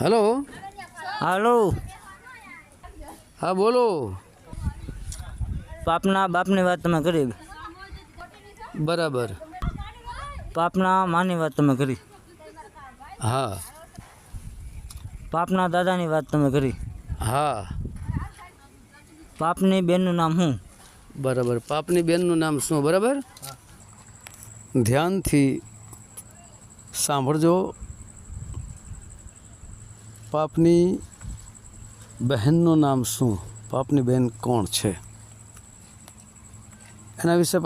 Hello. Hello. હા બોલો. પાપના બાપની વાત તમે કરી. બરાબર. પાપના માની વાત તમે કરી. હા. પાપના દાદાની વાત તમે કરી. હા. પાપની બેનનું નામ શું? બરાબર. પાપની બેનનું નામ શું? બરાબર? ધ્યાનથી સાંભળજો. પાપની બહેનનું નામ શું? પાપની બહેન કોણ છે? એના વિશે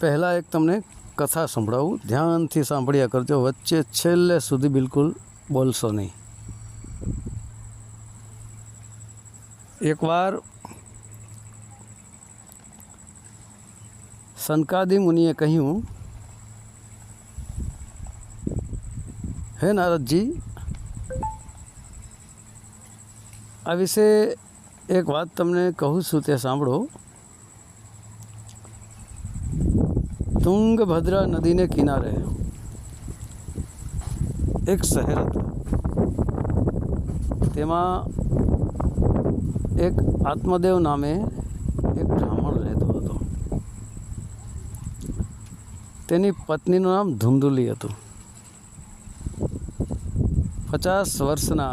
પહેલાં એક તમને કથા સંભળાવું. ધ્યાનથી સાંભળ્યા કરજો. વચ્ચે છેલ્લે સુધી બિલકુલ બોલશો નહીં. એકવાર સનકાદી મુનિએ કહ્યું, હે નારદજી આ વિશે એક વાત તમને કહું છું, તે સાંભળો. તુંગભદ્રા નદીને કિનારે એક શહેર હતું. તેમાં એક આત્મદેવ નામે એક બ્રાહ્મણ રહેતો હતો. તેની પત્નીનું નામ ધુંધુલી હતું. પચાસ વર્ષના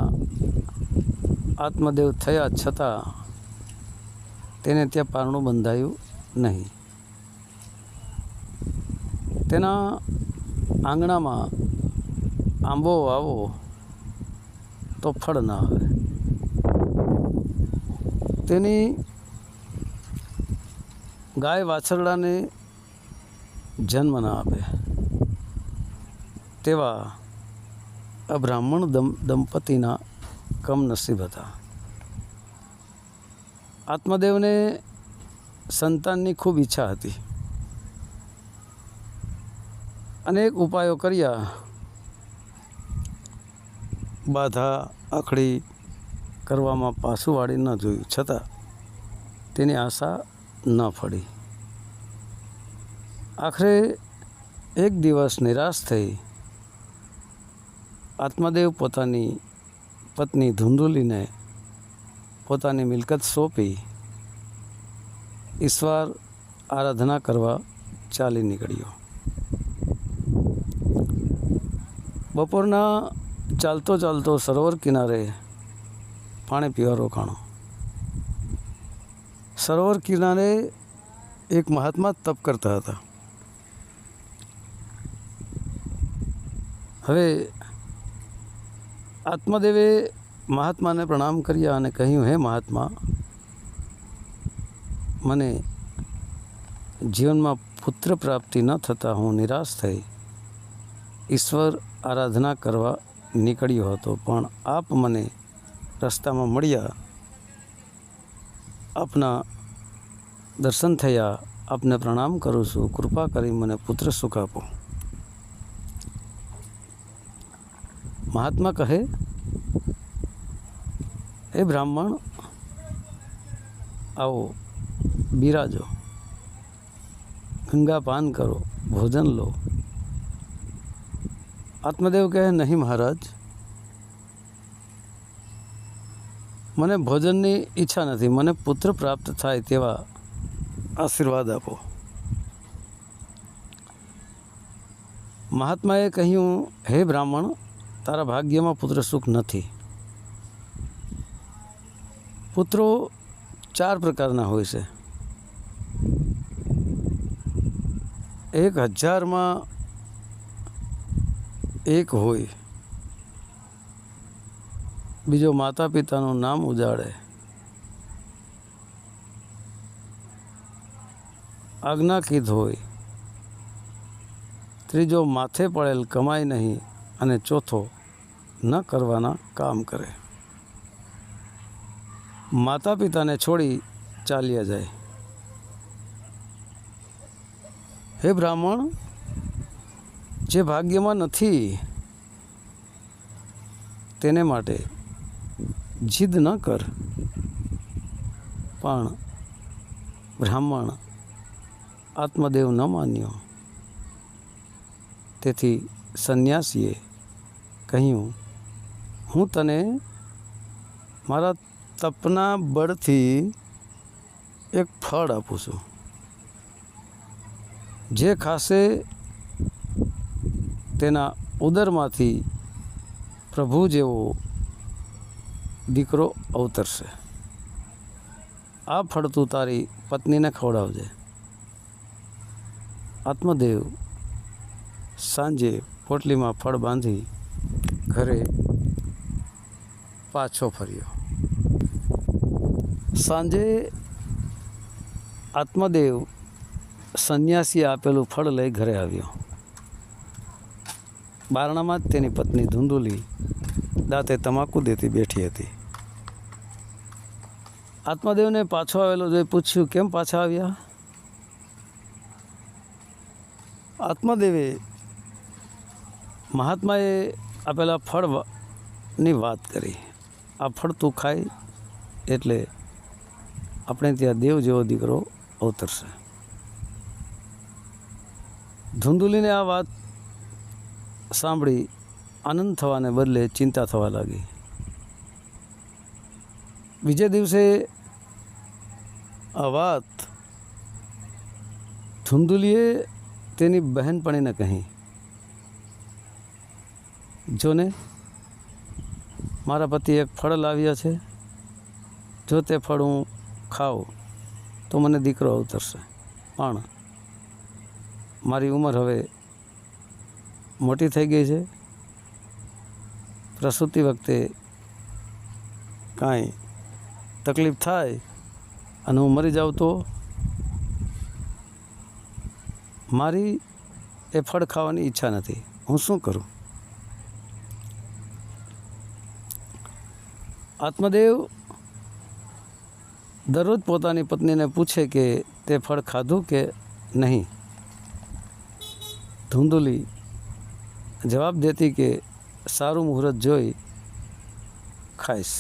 આત્મદેવ થયા છતાં તેને ત્યાં પારણું બંધાયું નહીં. તેના આંગણામાં આંબો આવો તો ફળ ના આવે. તેની ગાય વાછરડાને જન્મ ના આપે તેવા આ બ્રાહ્મણ દંપતીના કમનસીબ હતા. આત્મદેવને સંતાનની ખૂબ ઈચ્છા હતી. અનેક ઉપાયો કર્યા. બાધા, આખડી કરવામાં પાછું વાળી ન જોયું. છતાં તેની આશા ન ફળી આખરે એક દિવસ નિરાશ થઈ. આત્મદેવ પોતાની પત્ની ધુંધુલીને પોતાની મિલકત સોંપી, ઈશ્વર આરાધના કરવા ચાલી નીકળ્યો. બપોરના ચાલતો ચાલતો સરોવર કિનારે પાણી પીવા રોકાણો સરોવર કિનારે એક મહાત્મા તપ કરતા હતા. હવે આત્મદેવે મહાત્માને પ્રણામ કર્યા અને કહ્યું, હે મહાત્મા, મને જીવનમાં પુત્ર પ્રાપ્તિ ન થતાં હું નિરાશ થઈ. ઈશ્વર આરાધના કરવા નીકળ્યો હતો, પણ આપ મને રસ્તામાં મળ્યા. આપના દર્શન થયા. આપને પ્રણામ કરું છું. કૃપા કરી મને પુત્ર સુખ આપો. મહાત્મા કહે એ બ્રાહ્મણ, આવો, બિરાજો. ગંગા પાન કરો, ભોજન લો. આત્મદેવ કહે, નહીં મહારાજ. મને ભોજનની ઈચ્છા નથી. મને પુત્ર પ્રાપ્ત થાય તેવા આશીર્વાદ આપો. મહાત્માએ કહ્યું, હે બ્રાહ્મણ તારા ભાગ્યમાં પુત્ર સુખ નથી. પુત્રો ચાર પ્રકારના હોય છે. એક હજારમાં એક હોય. બીજો માતા પિતાનું નામ ઉજાડે. આજ્ઞાકીધ હોય. ત્રીજો માથે પડેલ કમાય નહીં. અને ચોથો ન કરવાના કામ કરે. માતા પિતાને છોડી ચાલ્યા જાય. હે બ્રાહ્મણ, જે ભાગ્યમાં નથી, તેને માટે જીદ ન કર. પણ બ્રાહ્મણ આત્મદેવ ન માન્યો. તેથી સંન્યાસીએ કહ્યું, હું તને મારા તપના બળથી એક ફળ આપું છું. જે ખાસે તેના ઉદરમાંથી પ્રભુ જેવો દીકરો અવતરશે. આ ફળ તું તારી પત્નીને ખવડાવજે. આત્મદેવ સાંજે પોટલીમાં ફળ બાંધી ઘરે પાછો ફર્યો. સાંજે આત્મદેવ સંન્યાસીએ આપેલું ફળ લઈ ઘરે આવ્યો. બારણામાં જ તેની પત્ની ધૂંધુલી દાંતે તમાકુ દેતી બેઠી હતી. આત્મદેવને પાછો આવેલો જોઈ પૂછ્યું, કેમ પાછા આવ્યા? આત્મદેવે મહાત્માએ આપેલા ફળની વાત કરી. આ ફળ તું ખાય એટલે આપણે ત્યાં દેવ જેવો દીકરો અવતરશે. ધુંધુલીને આ વાત સાંભળી આનંદ થવાને બદલે ચિંતા થવા લાગી. બીજે દિવસે આ વાત ધુંધુલીએ તેની બહેનપણીને કહી. જોને, મારા પતિ એક ફળ લાવ્યા છે. જો તે ફળ હું ખાઉં, તો મને દીકરો અવતરશે. પણ મારી ઉંમર હવે મોટી થઈ ગઈ છે. પ્રસૂતિ વખતે કાંઈ તકલીફ થાય અને હું મરી જાઉં તો મારી એ ફળ ખાવાની ઈચ્છા નથી. હું શું કરું? આત્મદેવ દરરોજ પોતાની પત્નીને પૂછે કે તે ફળ ખાધું કે નહીં? ધૂંધુલી જવાબ દેતી કે, સારું મુહૂર્ત જોઈ ખાઈશ.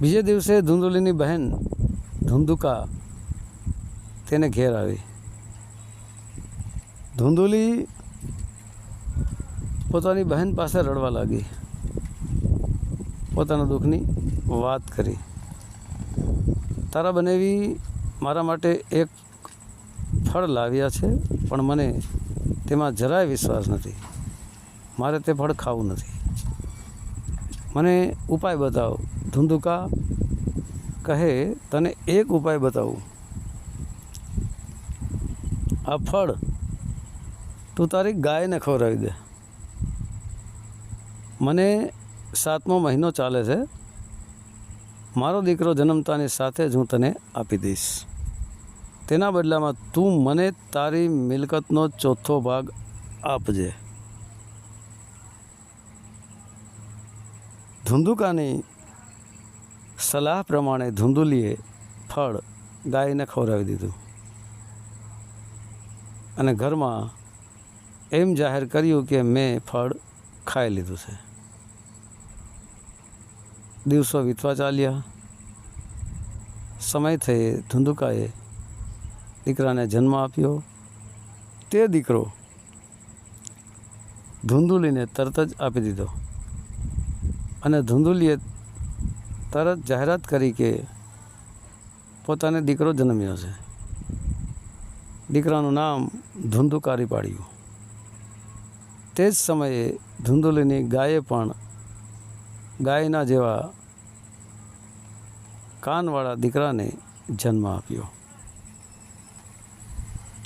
બીજે દિવસે ધૂંધુલીની બહેન ધુંધુકા તેને ઘેર આવી. ધૂંધુલી પોતાની બહેન પાસે રડવા લાગી. પોતાના દુઃખની વાત કરી. તારા બનેવી મારા માટે એક ફળ લાવ્યા છે, પણ મને તેમાં જરાય વિશ્વાસ નથી. મારે તે ફળ ખાવું નથી. મને ઉપાય બતાવો. ધુંધુકા કહે, તને એક ઉપાય બતાવું. આ ફળ તું તારી ગાયને ખવડાવી દે. મને સાતમો મહિનો ચાલે છે. મારો દીકરો જન્મતાની સાથે જ હું તને આપી દઈશ. તેના બદલામાં તું મને તારી મિલકતનો ચોથો ભાગ આપજે. ધુંધુકાની સલાહ પ્રમાણે ધુંધુલીએ ફળ ગાયને ખવડાવી દીધું. અને ઘરમાં એમ જાહેર કર્યું કે મેં ફળ ખાઈ લીધું છે. દિવસો વીતવા ચાલ્યા. સમય થયે ધુંધુકાએ દીકરાને જન્મ આપ્યો. તે દીકરો ધુંધુલીને તરત જ આપી દીધો. અને ધુંધુલીએ તરત જાહેરાત કરી કે પોતાને દીકરો જન્મ્યો છે. દીકરાનું નામ ધુંધુકારી પાડ્યું. તે જ સમયે ધુંધુલીની ગાયે પણ ગાયના જેવા કાનવાળા દીકરાને જન્મ આપ્યો.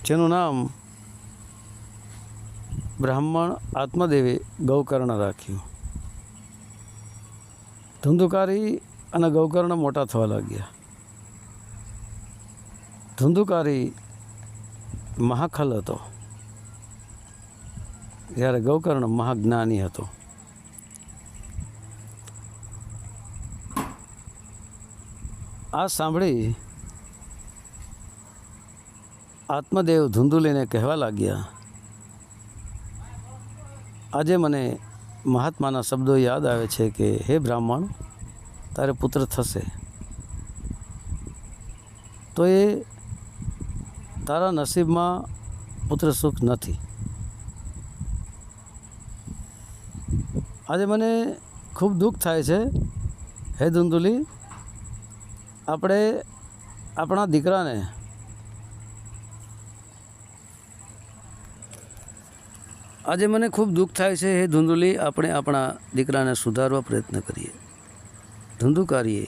જેનું નામ બ્રાહ્મણ આત્મદેવે ગૌકર્ણ રાખ્યું. ધુંધુકારી અને ગૌકર્ણ મોટા થવા લાગ્યા. ધુંધુકારી મહાખલ હતો. જ્યારે ગૌકર્ણ મહાજ્ઞાની હતો. આ સાંભળી આત્મદેવ ધુંધુલીને કહેવા લાગ્યા, આજે મને મહાત્માના શબ્દો યાદ આવે છે કે, હે બ્રાહ્મણ, તારે પુત્ર થશે. તો એ તારા નસીબમાં પુત્ર સુખ નથી. આજે મને ખૂબ દુઃખ થાય છે, હે ધુંધુલી આપણે આપણા દીકરાને આજે મને ખૂબ દુઃખ થાય છે, હે ધૂંધુલી, આપણે આપણા દીકરાને સુધારવા પ્રયત્ન કરીએ. ધૂંધુકારીએ.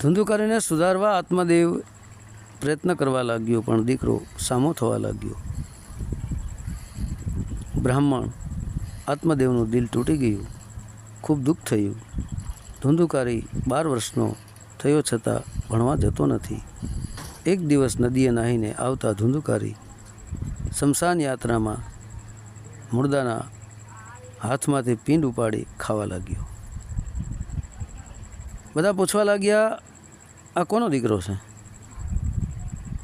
ધુંધુકારીને સુધારવા આત્મદેવ પ્રયત્ન કરવા લાગ્યો, પણ દીકરો સામો થવા લાગ્યો. બ્રાહ્મણ, આત્મદેવનું દિલ તૂટી ગયું. ખૂબ દુઃખ થયું. ધુંધુકારી બાર વર્ષનો થયો છતાં ભણવા જતો નથી. એક દિવસ નદીએ નાહીને આવતા ધુંધુકારી શમશાન યાત્રામાં મુર્દાના હાથમાંથી પિંડ ઉપાડી ખાવા લાગ્યો. બધા પૂછવા લાગ્યા, આ કોનો દીકરો છે?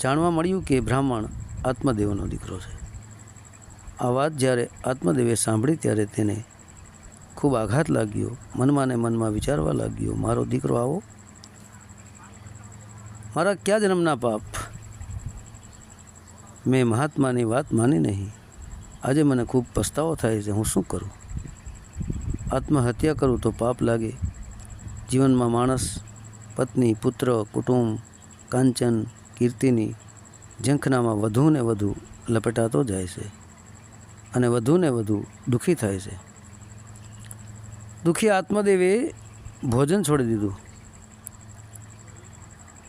જાણવા મળ્યું કે બ્રાહ્મણ આત્મદેવનો દીકરો છે. આ વાત જ્યારે આત્મદેવે સાંભળી ત્યારે તેને ખૂબ આઘાત લાગ્યો, મનમાં ને મનમાં વિચારવા લાગ્યો, મારો દીકરો આવો. મારા ક્યાં જન્મના પાપ? મેં મહાત્માની વાત માની નહીં. આજે મને ખૂબ પસ્તાવો થાય છે. હું શું કરું? આત્મહત્યા કરું તો પાપ લાગે. જીવનમાં માણસ, પત્ની, પુત્ર, કુટુંબ, કાંચન, કીર્તિની ઝંખનામાં વધુ ને વધુ લપેટાતો જાય છે અને વધુ ને વધુ દુઃખી થાય છે. દુઃખી આત્મદેવે ભોજન છોડી દીધું.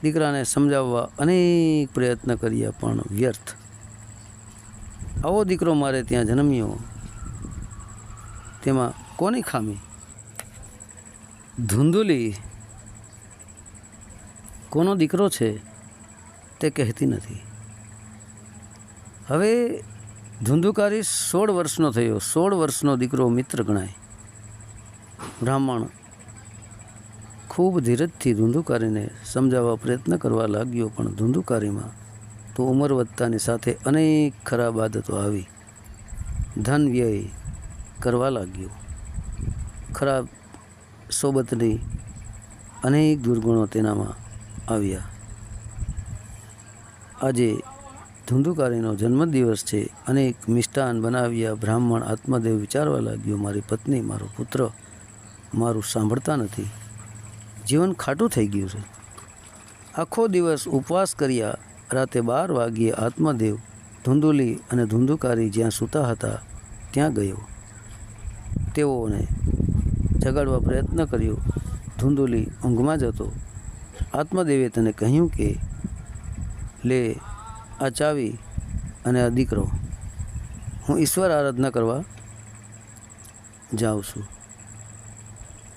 દીકરાને સમજાવવા અનેક પ્રયત્ન કર્યા, પણ વ્યર્થ. આવો દીકરો મારે ત્યાં જન્મ્યો. તેમાં કોની ખામી? ધૂંધુલી. કોનો દીકરો છે તે કહેતી નથી. હવે ધુંધુકારી સોળ વર્ષનો થયો. સોળ વર્ષનો દીકરો મિત્ર ગણાય. બ્રાહ્મણ ખૂબ ધીરજથી ધૂંધુકારીને સમજાવવા પ્રયત્ન કરવા લાગ્યો, પણ ધુંધુકારીમાં તો ઉંમર વધતાની સાથે અનેક ખરાબ આદતો આવી. ધન વ્યય કરવા લાગ્યો. ખરાબ સોબતની અનેક દુર્ગુણો તેનામાં આવ્યા. આજે ધુંધુકારીનો જન્મદિવસ છે. અનેક મિષ્ટાન બનાવ્યા. બ્રાહ્મણ આત્મદેવ વિચારવા લાગ્યો, મારી પત્ની, મારો પુત્ર મારું સાંભળતા નથી. જીવન ખાટું થઈ ગયું છે. આખો દિવસ ઉપવાસ કર્યા, રાતે બાર વાગ્યે આત્મદેવ, ધુંધુલી અને ધુંધુકારી જ્યાં સૂતા હતા, ત્યાં ગયો. તેઓને જગાડવા પ્રયત્ન કર્યો. ધુંધુલી ઊંઘમાં જ હતો. આત્મદેવે તને કહ્યું કે, લે, આ ચાવી અને આ દીકરો. હું ઈશ્વર આરાધના કરવા જાઉં છું.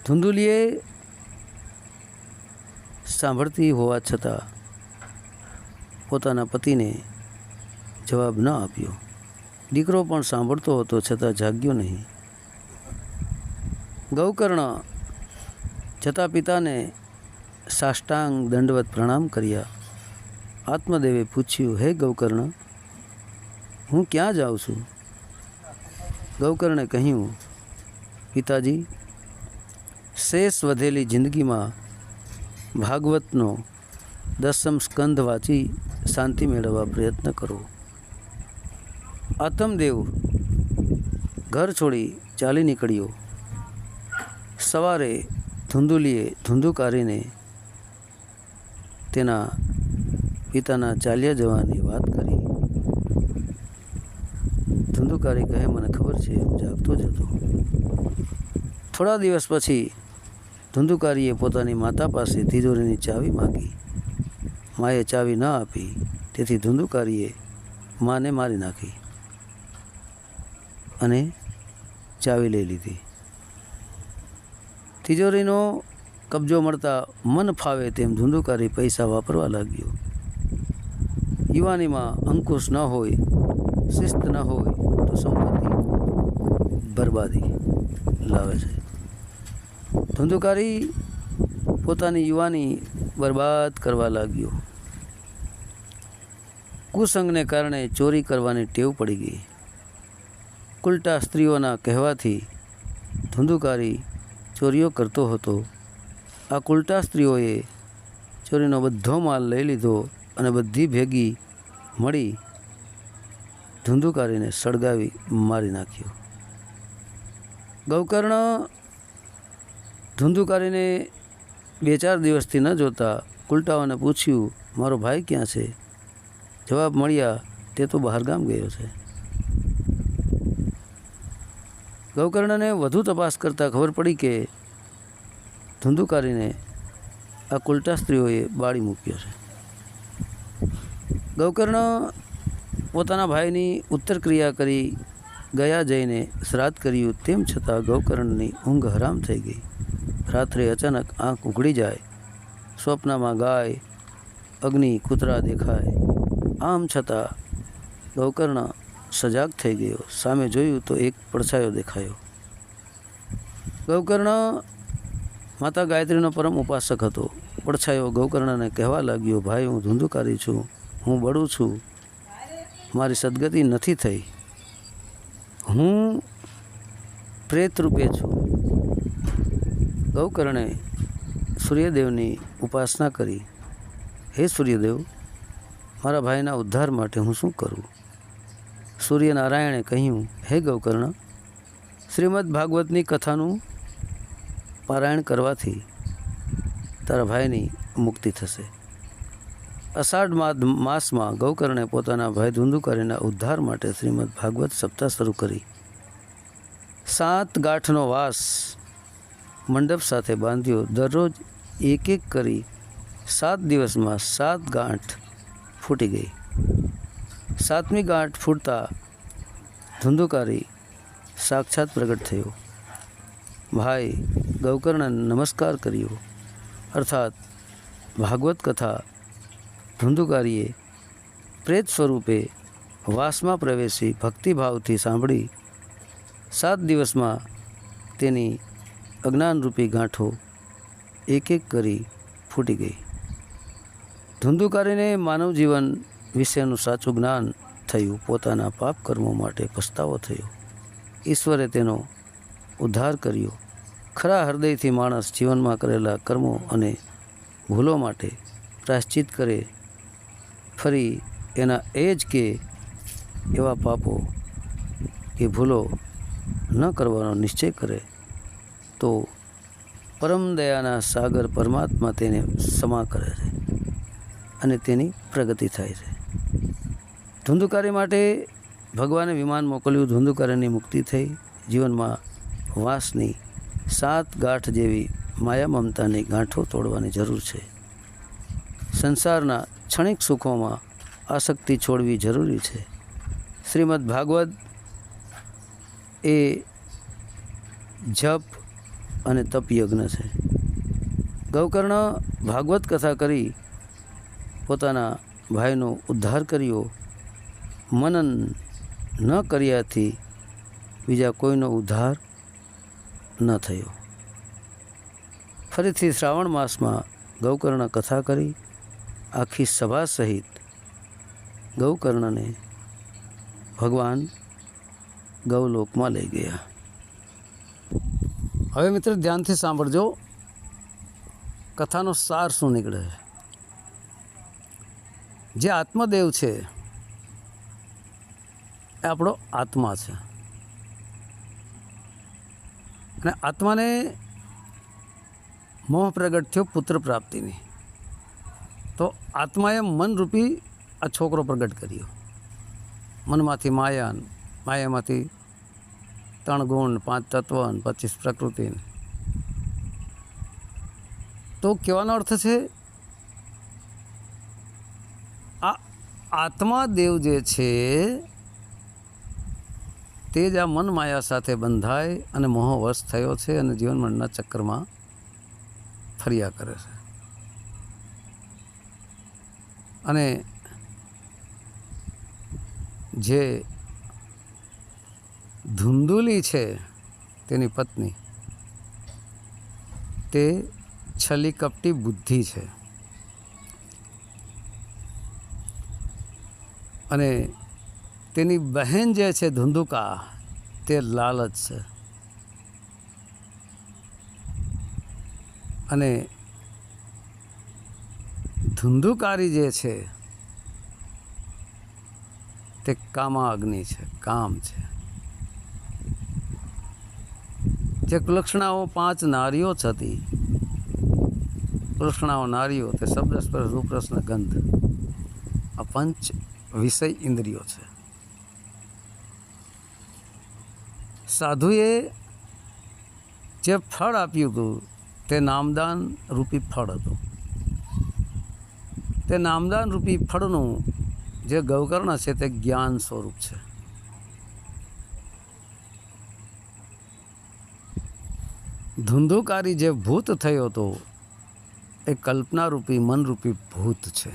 ધુંધુલીએ સાંભળતી હોવા છતાં પોતાના પતિને જવાબ ન આપ્યો. દીકરો પણ સાંભળતો હતો છતાં જાગ્યો નહીં. ગૌકર્ણ જતા પિતાને સાષ્ટાંગ દંડવત પ્રણામ કર્યા. આત્મદેવે પૂછ્યું, હે ગૌકર્ણ, હું ક્યાં જાઉં છું? ગૌકર્ણે કહ્યું, પિતાજી શેષ વધેલી જિંદગીમાં ભાગવતનો દસમ સ્કંધ વાંચી શાંતિ મેળવવા પ્રયત્ન કરો આતમદેવ ઘર છોડી ચાલી નીકળ્યો. સવારે ધુંધુલીએ ધુંધુકારીને તેના પિતાના ચાલ્યા જવાની વાત કરી. ધુંધુકારી કહે, મને ખબર છે. હું જાગતો જ હતો થોડા દિવસ પછી ધુંધુકારીએ પોતાની માતા પાસે તિજોરીની ચાવી માગી. માએ ચાવી ન આપી, તેથી ધુંધુકારીએ માને મારી નાખી અને ચાવી લઈ લીધી. તિજોરીનો કબજો મળતા મન ફાવે તેમ ધુંધુકારી પૈસા વાપરવા લાગ્યો. યુવાનીમાં અંકુશ ન હોય, શિસ્ત ન હોય, તો સંપત્તિ બરબાદી લાવે છે. ધુંધુકારી પોતાની યુવાની બરબાદ કરવા લાગ્યો. કુસંગને કારણે ચોરી કરવાની ટેવ પડી ગઈ. ઉલટા સ્ત્રીઓના કહેવાથી ધંધુકારી ચોરીઓ કરતો હતો. આ કુલટા સ્ત્રીઓએ ચોરીનો બધો માલ લઈ લીધો અને બધી ભેગી મળી ધુંધુકારીને સળગાવી મારી નાખ્યો. ગૌકર્ણ ધુંધુકારીને બે ચાર દિવસથી ન જોતા કુલટાઓને પૂછ્યું, મારો ભાઈ ક્યાં છે? જવાબ મળ્યા, તે તો બહારગામ ગયો છે. ગૌકર્ણને વધુ તપાસ કરતાં ખબર પડી કે ધુંધુકારીને આ કુલટા સ્ત્રીઓએ બાળી મૂક્યો છે. ગૌકર્ણ પોતાના ભાઈની ઉત્તર ક્રિયા કરી ગયા જઈને શ્રાદ્ધ કર્યું, તેમ છતાં ગૌકર્ણની ઊંઘ હરામ થઈ ગઈ. રાત્રે અચાનક આંખ ઉઘડી જાય. સ્વપ્નમાં ગાય, અગ્નિ, કૂતરા દેખાય. આમ છતાં ગૌકર્ણ સજાગ થઈ ગયો. સામે જોયું તો એક પડછાયો દેખાયો. ગૌકર્ણ માતા ગાયત્રીનો પરમ ઉપાસક હતો. પડછાયો ગૌકર્ણને કહેવા લાગ્યો, ભાઈ, હું ધૂંધુકારી છું. હું બળું છું. મારી સદગતિ નથી થઈ. હું પ્રેત રૂપે છું. ગૌકર્ણે સૂર્યદેવની ઉપાસના કરી, હે સૂર્યદેવ, મારા ભાઈના ઉદ્ધાર માટે હું શું કરું? સૂર્યનારાયણે કહ્યું, હે ગૌકર્ણ, શ્રીમદ ભાગવતની કથાનું પારાયણ કરવાથી તારા ભાઈની મુક્તિ થશે. અષાઢ માસમાં ગૌકર્ણે પોતાના ભાઈ ધુંધુકારીના ઉદ્ધાર માટે શ્રીમદ ભાગવત સપ્તાહ શરૂ કરી. સાત ગાંઠનો વાસ મંડપ સાથે બાંધ્યો. દરરોજ એક એક કરી સાત દિવસમાં સાત ગાંઠ ફૂટી ગઈ. સાતમી ગાંઠ ફૂટતા ધુંધુકારી સાક્ષાત પ્રગટ થયો. ભાઈ ગૌકર્ણ નમસ્કાર કર્યો. અર્થાત, ભાગવત કથા ધુંધુકારીએ પ્રેત સ્વરૂપે વાસમાં પ્રવેશી ભક્તિભાવથી સાંભળી સાત દિવસમાં તેની અજ્ઞાનરૂપી ગાંઠો એક એક કરી ફૂટી ગઈ. ધુંધુકારીને માનવ જીવન વિશેનું સાચું જ્ઞાન થયું, પોતાના પાપ કર્મો માટે પસ્તાવો થયો. ઈશ્વરે તેનો ઉદ્ધાર કર્યો. ખરા હૃદયથી માણસ જીવનમાં કરેલા કર્મો અને ભૂલો માટે પ્રાશ્ચિત કરે, ફરી એના એ જ કે એવા પાપો કે ભૂલો ન કરવાનો નિશ્ચય કરે. તો પરમ દયાના સાગર પરમાત્મા તેને ક્ષમા કરે છે અને તેની પ્રગતિ થાય છે. ધુંધુકારી માટે ભગવાને વિમાન મોકલ્યું. ધુંધુકારીની મુક્તિ થઈ. જીવનમાં વાંસની સાત ગાંઠ જેવી માયા મમતાની ગાંઠો તોડવાની જરૂર છે. સંસારના ક્ષણિક સુખોમાં આસક્તિ છોડવી જરૂરી છે. શ્રીમદ ભાગવત એ જપ અને તપ યજ્ઞ છે. ગૌકર્ણ ભાગવત કથા કરી પોતાના ભાઈનો ઉદ્ધાર કર્યો. મનન ન કર્યાથી બીજા કોઈનો ઉદ્ધાર ન થયો. ફરીથી શ્રાવણ માસમાં ગૌકર્ણ કથા કરી આખી સભા સહિત ગૌકર્ણને ભગવાન ગૌલોકમાં લઈ ગયા. હવે મિત્ર, ધ્યાનથી સાંભળજો. કથાનો સાર શું નીકળે છે? જે આત્મદેવ છે, એ આપણો આત્મા છે. અને આત્માને મોહ પ્રગટ થયો પુત્ર પ્રાપ્તિની. તો આત્માએ મનરૂપી આ છોકરો પ્રગટ કર્યો. મનમાંથી માયા, માયામાંથી ત્રણ ગુણ, પાંચ તત્વ અને પચીસ પ્રકૃતિ. તો કહેવાનો અર્થ છે, આ આત્મા દેવ જે છે, તે જ આ મન માયા સાથે બંધાય અને મોહવશ થયો છે અને જીવન મરણના ચક્કરમાં ફર્યા કરે છે. અને જે ધુંધુલી છે તેની પત્ની. તે છલી કપટી બુદ્ધિ છે. અને તેની બહેન જે છે ધુંધુકા, તે લાલચ છે. અને ધુંધુકારી જે છે, તે કામા અગ્નિ છે, કામ છે. જે કુલક્ષણાઓ પાંચ નારીઓ જ હતી. કુલક્ષણાઓ નારીઓ તે શબ્દ સ્પર્શ રૂપરસને ગંધ. આ પંચ વિષય ઇન્દ્રિયો છે. સાધુએ જે ફળ આપ્યું હતું, તે નામદાન રૂપી ફળ હતું. તે નામદાન રૂપી ફળનું જે ગૌકર્ણ છે, તે જ્ઞાન સ્વરૂપ છે. ધુંધુકારી જે ભૂત થયો હતો એ કલ્પનારૂપી, મનરૂપી ભૂત છે.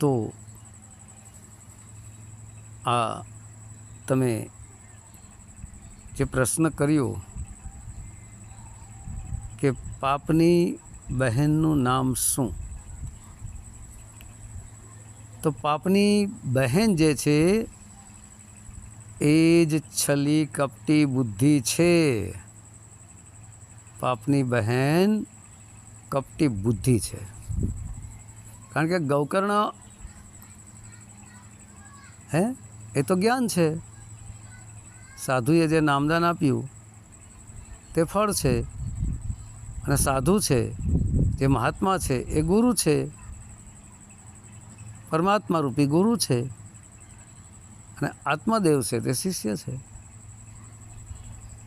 તો આ તમે જે પ્રશ્ન કર્યો કે પાપની બહેનનું નામ શું? તો પાપની બહેન જે છે એ જ છલી કપટી બુદ્ધિ છે. પાપની બહેન કપટી બુદ્ધિ છે. કારણ કે ગૌકર્ણ હે? એ તો જ્ઞાન છે. સાધુએ જે નામદાન આપ્યું, તે ફળ છે. અને સાધુ છે, જે મહાત્મા છે, એ ગુરુ છે. પરમાત્મા રૂપી ગુરુ છે. અને આત્મદેવ છે તે શિષ્ય છે.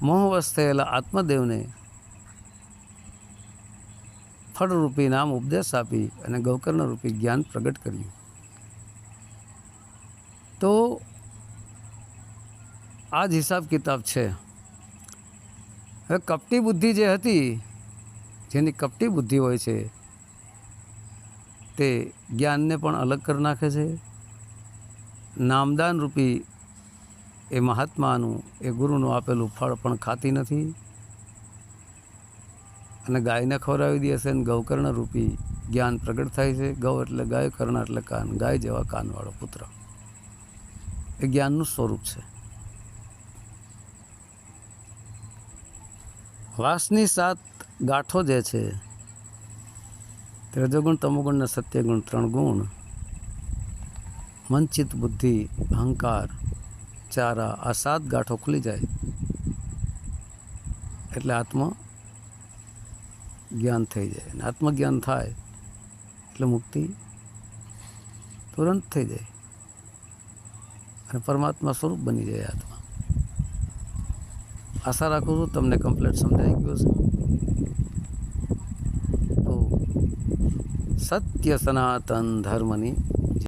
મોહવશ થયેલા આત્મદેવને ફળરૂપી નામ ઉપદેશ આપી અને ગૌકર્ણ રૂપી જ્ઞાન પ્રગટ કર્યું. તો આ જ હિસાબ કિતાબ છે. હવે કપટી બુદ્ધિ જે હતી, જેની કપટી બુદ્ધિ હોય છે, તે જ્ઞાનને પણ અલગ કરી નાખે છે. નામદાન રૂપી એ મહાત્માનું, એ ગુરુનું આપેલું ફળ પણ ખાતી નથી. અને ગાયને ખવડાવી દે છે અને ગૌકર્ણ રૂપી જ્ઞાન પ્રગટ થાય છે. ગૌ એટલે ગાય, કર્ણ એટલે કાન, ગાય જેવા કાનવાળો પુત્ર. એ જ્ઞાનનું સ્વરૂપ છે. વાસની સાત ગાંઠો જે છે રજોગુણ તમોગુણ અને સત્યગુણ ત્રણ ગુણ મનચિત બુદ્ધિ અહંકાર ચારા આ સાત ગાંઠો ખુલી જાય એટલે આત્મ જ્ઞાન થઈ જાય અને આત્મજ્ઞાન થાય એટલે મુક્તિ તુરંત થઈ જાય અને પરમાત્મા સ્વરૂપ બની જાય આત્મા આશા રાખું છું તમને કમ્પ્લીટ સમજાઈ ગયું છે તો સત્ય સનાતન ધર્મની